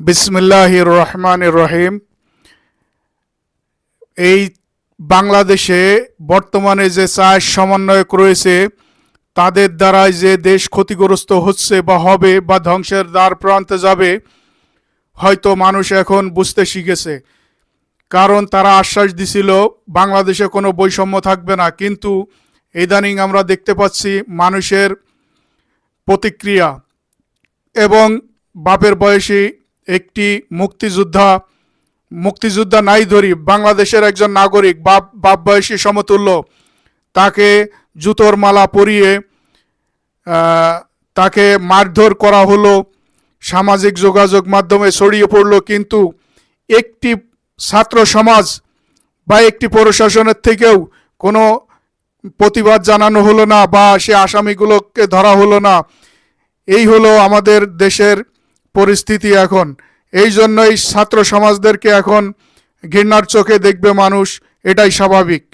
বিসমিল্লাহ রহমান রহিম। এই বাংলাদেশে বর্তমানে যে চাষ সমন্বয়ক রয়েছে, তাদের দ্বারাই যে দেশ ক্ষতিগ্রস্ত হচ্ছে বা হবে বা ধ্বংসের দ্বার প্রান্তে যাবে, হয়তো মানুষ এখন বুঝতে শিখেছে। কারণ তারা আশ্বাস দিছিল, বাংলাদেশে কোনো বৈষম্য থাকবে না। কিন্তু ইদানিং আমরা দেখতে পাচ্ছি মানুষের প্রতিক্রিয়া এবং বাপের বয়সী একটি মুক্তিযোদ্ধা মুক্তিযোদ্ধা নাই ধরি বাংলাদেশের একজন নাগরিক, বাপ বাপ বয়সী সমতুল্য, তাকে জুতোর মালা পরিয়ে তাকে মারধর করা হলো, সামাজিক যোগাযোগ মাধ্যমে ছড়িয়ে পড়ল, কিন্তু একটি ছাত্র সমাজ বা একটি প্রশাসনের থেকেও কোনো প্রতিবাদ জানানো হলো না বা সে আসামিগুলোকে ধরা হলো না। এই হলো আমাদের দেশের পরিস্থিতি এখন। এই জন্যই ছাত্র সমাজদেরকে এখন ঘৃণার চোখে দেখবে মানুষ এটাই স্বাভাবিক।